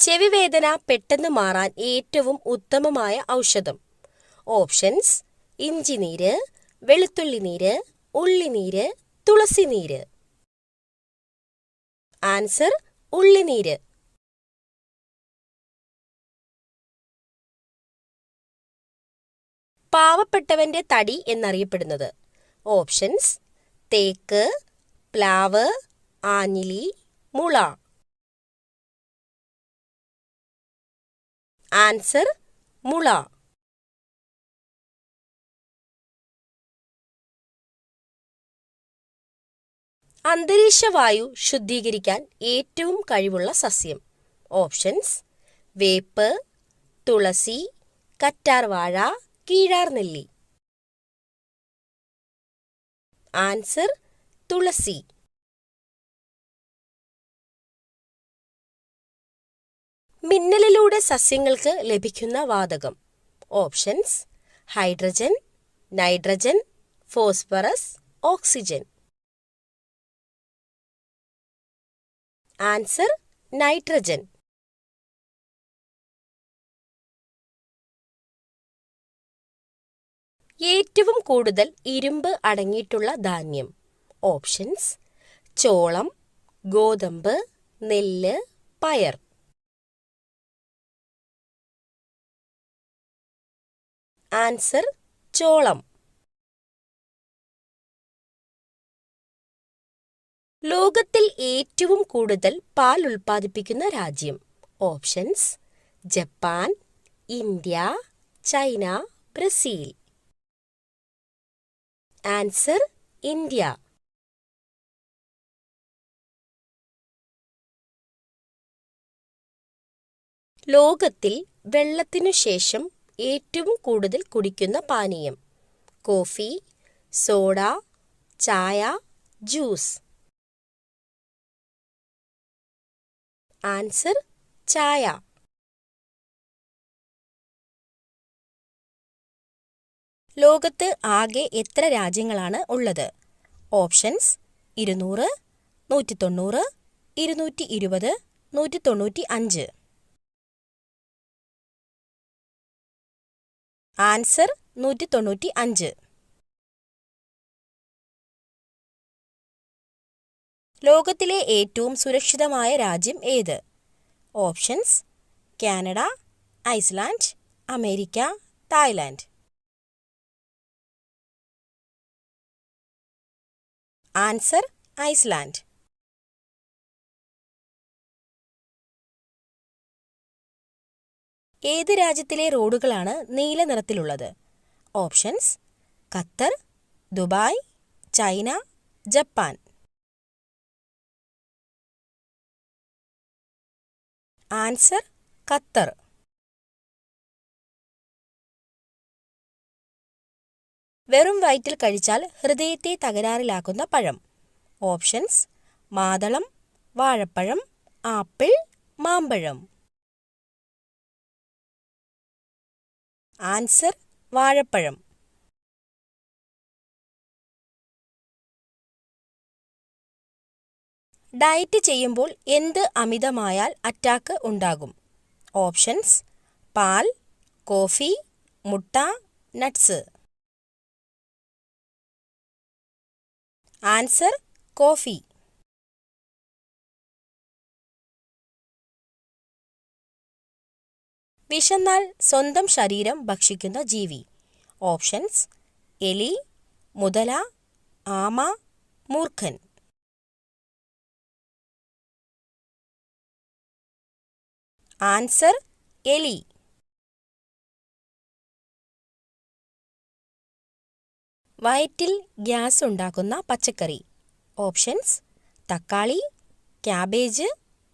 ചെവിവേദന പെട്ടെന്ന് മാറാൻ ഏറ്റവും ഉത്തമമായ ഔഷധം. ഓപ്ഷൻസ് ഇഞ്ചിനീര് വെളുത്തുള്ളിനീര് ഉള്ളിനീര് തുളസിനീര് ആൻസർ ഉള്ളിനീര് പാവപ്പെട്ടവന്റെ തടി എന്നറിയപ്പെടുന്നത്. ഓപ്ഷൻസ് തേക്ക് പ്ലാവ് ആഞ്ഞിലി മുള. ആൻസർ മുള. അന്തരീക്ഷവായു ശുദ്ധീകരിക്കാൻ ഏറ്റവും കഴിവുള്ള സസ്യം. ഓപ്ഷൻസ് വേപ്പ് തുളസി കറ്റാർവാഴ കീഴാർനെല്ലി ആൻസർ തുളസി. മിന്നലിലൂടെ സസ്യങ്ങൾക്ക് ലഭിക്കുന്ന വാതകം. Options hydrogen nitrogen phosphorus oxygen. Answer nitrogen. ഏറ്റവും കൂടുതൽ ഇരുമ്പ് അടങ്ങിയിട്ടുള്ള ധാന്യം. ഓപ്ഷൻസ് ചോളം ഗോതമ്പ് നെല്ല് പയർ. ആൻസർ ചോളം. ലോകത്തിൽ ഏറ്റവും കൂടുതൽ പാൽ ഉൽപ്പാദിപ്പിക്കുന്ന രാജ്യം. Options Japan India China Brazil. Answer India. ലോകത്തിൽ വെള്ളത്തിനു ശേഷം ഏറ്റവും കൂടുതൽ കുടിക്കുന്ന പാനീയം. കോഫി സോഡ ചായ ജ്യൂസ്. ആൻസർ ചായ. ലോകത്ത് ആകെ എത്ര രാജ്യങ്ങളാണ് ഉള്ളത്? ഓപ്ഷൻസ് ഇരുന്നൂറ് നൂറ്റി തൊണ്ണൂറ് ഇരുന്നൂറ്റി ഇരുപത് നൂറ്റി തൊണ്ണൂറ്റി അഞ്ച് ആൻസർ നൂറ്റി തൊണ്ണൂറ്റി അഞ്ച് ലോകത്തിലെ ഏറ്റവും സുരക്ഷിതമായ രാജ്യം ഏത്? Options Canada Iceland America Thailand. Answer Iceland. ഏത് രാജ്യത്തിലെ റോഡുകളാണ് നീല നിറത്തിലുള്ളത്? Options Qatar Dubai China Japan. Answer Qatar. വെറും വയറ്റിൽ കഴിച്ചാൽ ഹൃദയത്തെ തകരാറിലാക്കുന്ന പഴം. ഓപ്ഷൻസ് മാതളം വാഴപ്പഴം ആപ്പിൾ മാമ്പഴം. ആൻസർ വാഴപ്പഴം. ഡയറ്റ് ചെയ്യുമ്പോൾ എന്ത് അമിതമായാൽ അറ്റാക്ക് ഉണ്ടാകും? ഓപ്ഷൻസ് പാൽ കോഫി മുട്ട നട്ട്സ്. Answer coffee. വിശന്നാൽ സ്വന്തം ശരീരം ഭക്ഷിക്കുന്ന ജീവി. ഓപ്ഷൻസ് എലി മുതല ആമ മൂർഖൻ. ആൻസർ എലി. വയറ്റിൽ ഗ്യാസ് ഉണ്ടാക്കുന്ന പച്ചക്കറി. ഓപ്ഷൻസ് തക്കാളി cabbage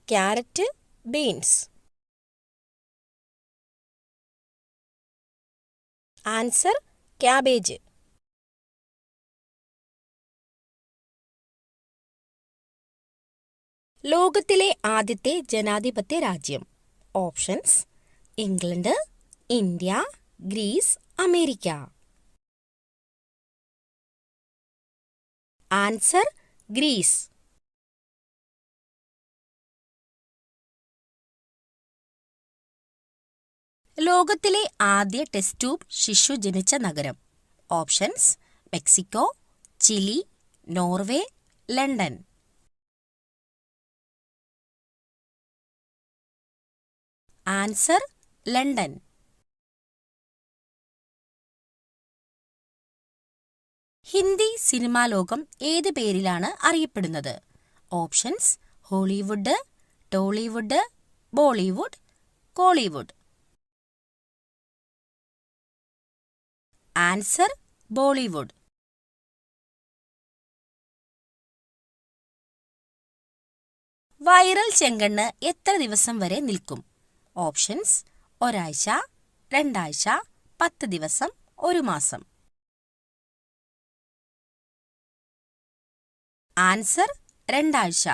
carrot beans. Answer cabbage. ലോകത്തിലെ ആദ്യത്തെ ജനാധിപത്യ രാജ്യം. Options England India Greece America. Answer Greece. ലോകത്തിലെ ആദ്യ ടെസ്റ്റ് ട്യൂബ് ശിശു ജനിച്ച നഗരം. Options Mexico Chile Norway London. Answer London. Hindi cinema ലോകം ഏത് പേരിലാണ് അറിയപ്പെടുന്നത്? Options Hollywood Tollywood Bollywood Kollywood. Answer Bollywood. Viral ചെങ്കണ്ണ് എത്ര ദിവസം വരെ നിൽക്കും? ഓപ്ഷൻസ് ഒരാഴ്ച രണ്ടാഴ്ച പത്ത് ദിവസം ഒരു മാസം. ആൻസർ രണ്ടാഴ്ച.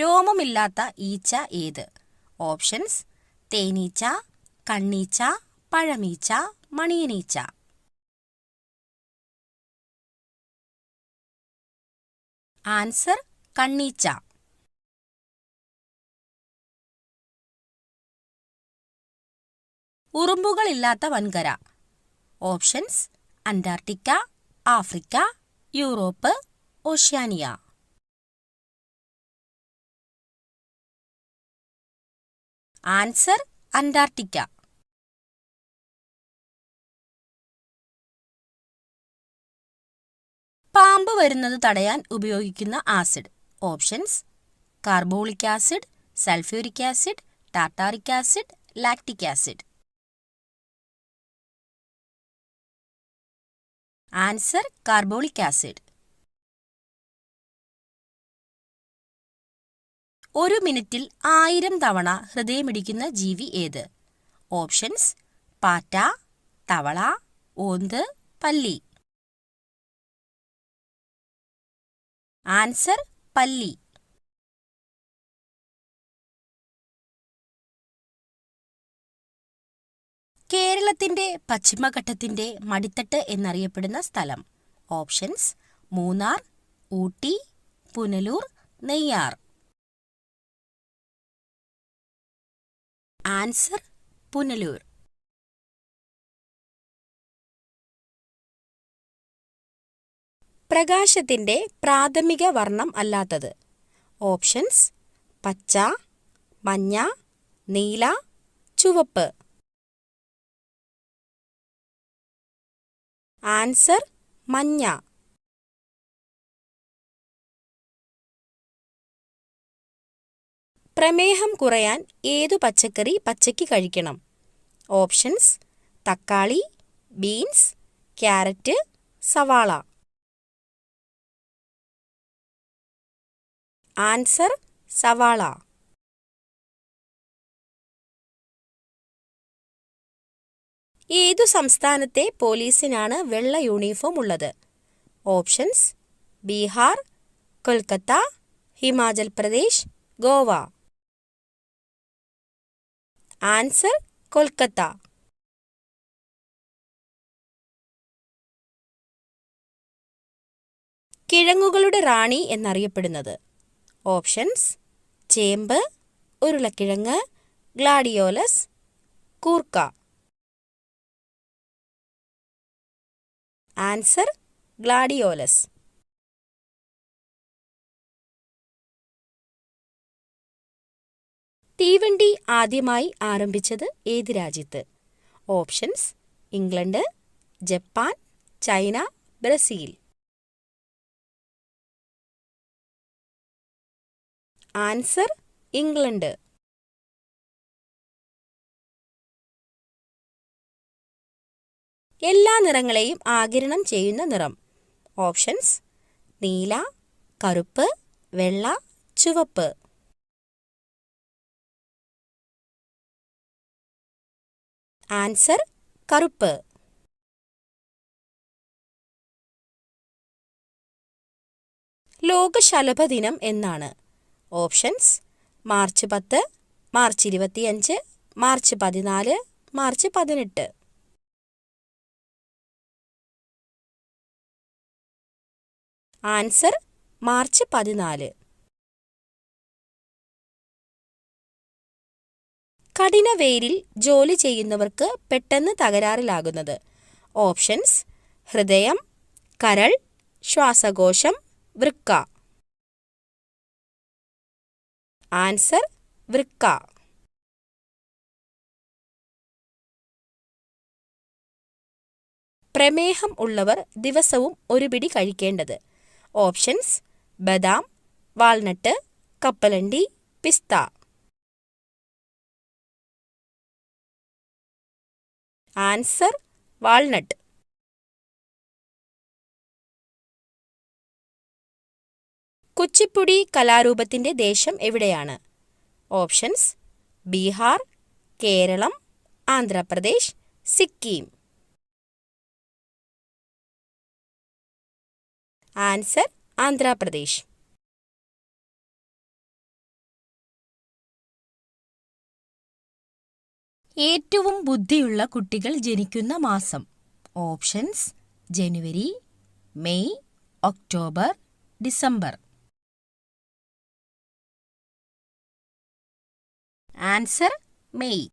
രോമമില്ലാത്ത ഈച്ച ഏത്? ഓപ്ഷൻസ് തേനീച്ച കണ്ണീച്ച പഴമീച്ച മണിയനീച്ച. ആൻസർ കണ്ണീച്ച. ഉറുമ്പുകളില്ലാത്ത വൻകര. Options Antarctica Africa Europe Oceania. Answer Antarctica. പാമ്പ് വരുന്നത് തടയാൻ ഉപയോഗിക്കുന്ന acid. Options carbolic acid sulphuric acid tartaric acid lactic acid. Answer carbolic acid. ഒരു മിനിറ്റിൽ ആയിരം തവണ ഹൃദയമിടിക്കുന്ന ജീവി ഏത്? ഓപ്ഷൻസ് പാറ്റ തവള ഓന്ത് പല്ലി. ആൻസർ പല്ലി. കേരളത്തിന്റെ പശ്ചിമഘട്ടത്തിന്റെ മടിത്തട്ട് എന്നറിയപ്പെടുന്ന സ്ഥലം. ഓപ്ഷൻസ് മൂന്നാർ ഊട്ടി പുനലൂർ നെയ്യാർ. ആൻസർ പുനലൂർ. പ്രകാശത്തിന്റെ പ്രാഥമിക വർണം അല്ലാത്തത്. ഓപ്ഷൻസ് പച്ച മഞ്ഞ നീല ചുവപ്പ്. ആൻസർ മഞ്ഞ. പ്രമേഹം കുറയാൻ ഏതു പച്ചക്കറി പച്ചയ്ക്ക് കഴിക്കണം? ഓപ്ഷൻസ് തക്കാളി ബീൻസ് ക്യാരറ്റ് സവാള. ആൻസർ സവാള. ഏതു സംസ്ഥാനത്തെ പോലീസിനാണ് വെള്ള യൂണിഫോം ഉള്ളത്? ഓപ്ഷൻസ് ബീഹാർ കൊൽക്കത്ത ഹിമാചൽ പ്രദേശ് ഗോവ. ആൻസർ കൊൽക്കത്ത. കിഴങ്ങുകളുടെ റാണി എന്നറിയപ്പെടുന്നത്. ഓപ്ഷൻസ് ചേമ്പ് ഉരുളക്കിഴങ്ങ് ഗ്ലാഡിയോലസ് കൂർക്ക. Answer gladiolus. തീവണ്ടി ആദ്യമായി ആരംഭിച്ചത് ഏത് രാജ്യത്ത്? Options England Japan China Brazil. Answer England. എല്ലാ നിറങ്ങളെയും ആകിരണം ചെയ്യുന്ന നിറം. ഓപ്ഷൻസ് നീല കറുപ്പ് വെള്ള ചുവപ്പ്. ആൻസർ കറുപ്പ്. ലോക ശലഭ ദിനം എന്നാണ്. ഓപ്ഷൻസ് മാർച്ച് പത്ത് മാർച്ച് ഇരുപത്തിയഞ്ച് മാർച്ച് പതിനാല് മാർച്ച് പതിനെട്ട്. ആൻസർ മാർച്ച് പതിനാല്. കഠിന വെയിലിൽ ജോലി ചെയ്യുന്നവർക്ക് പെട്ടെന്ന് തകരാറിലാകുന്നത്. ഓപ്ഷൻസ് ഹൃദയം കരൾ ശ്വാസകോശം വൃക്ക. ആൻസർ വൃക്ക. പ്രമേഹം ഉള്ളവർ ദിവസവും ഒരു പിടി കഴിക്കേണ്ടത്. ഓപ്ഷൻസ് ബദാം വാൾനട്ട് കപ്പലണ്ടി പിസ്ത. Answer walnut. കുച്ചിപ്പുടി കലാരൂപത്തിന്റെ ദേശം എവിടെയാണ്? ഓപ്ഷൻസ് ബീഹാർ കേരളം ആന്ധ്രാപ്രദേശ് സിക്കിം. ആൻസർ ആന്ധ്രാപ്രദേശ്. ഏറ്റവും ബുദ്ധിയുള്ള കുട്ടികൾ ജനിക്കുന്ന മാസം. ഓപ്ഷൻസ് ജനുവരി May October December. Answer May.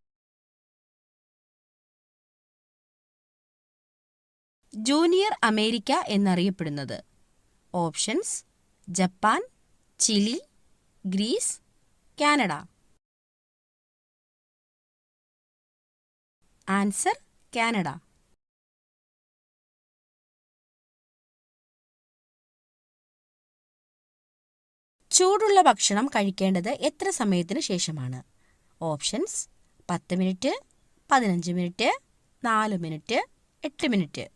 Junior America എന്നറിയപ്പെടുന്നത്. Options Japan Chile Greece Canada. Answer Canada. ചൂടുള്ള ഭക്ഷണം കഴിക്കേണ്ടത് എത്ര സമയത്തിന് ശേഷമാണ്? ഓപ്ഷൻസ് പത്ത് മിനിറ്റ് പതിനഞ്ച് മിനിറ്റ് നാല് മിനിറ്റ് എട്ട് മിനിറ്റ്.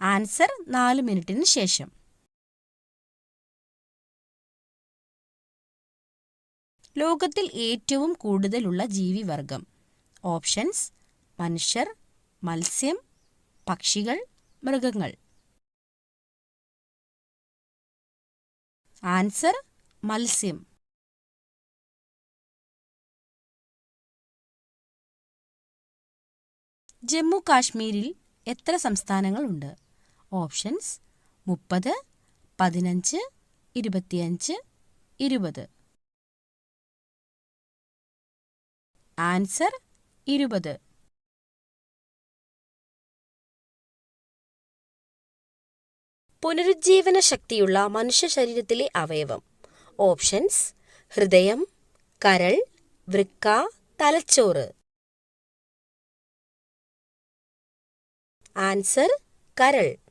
ആൻസർ നാല് മിനിറ്റിന് ശേഷം. ലോകത്തിൽ ഏറ്റവും കൂടുതലുള്ള ജീവിവർഗം. ഓപ്ഷൻസ് മനുഷ്യർ മത്സ്യം പക്ഷികൾ മൃഗങ്ങൾ. ആൻസർ മത്സ്യം. ജമ്മു കാശ്മീരിൽ എത്ര സംസ്ഥാനങ്ങളുണ്ട് ഓപ്ഷൻസ് മുപ്പത് പതിനഞ്ച് ഇരുപത്തിയഞ്ച് ഇരുപത്. ആൻസർ ഇരുപത്. പുനരുജ്ജീവന ശക്തിയുള്ള മനുഷ്യ ശരീരത്തിലെ അവയവം. ഓപ്ഷൻസ് ഹൃദയം കരൾ വൃക്ക തലച്ചോറ്. ആൻസർ കരൾ.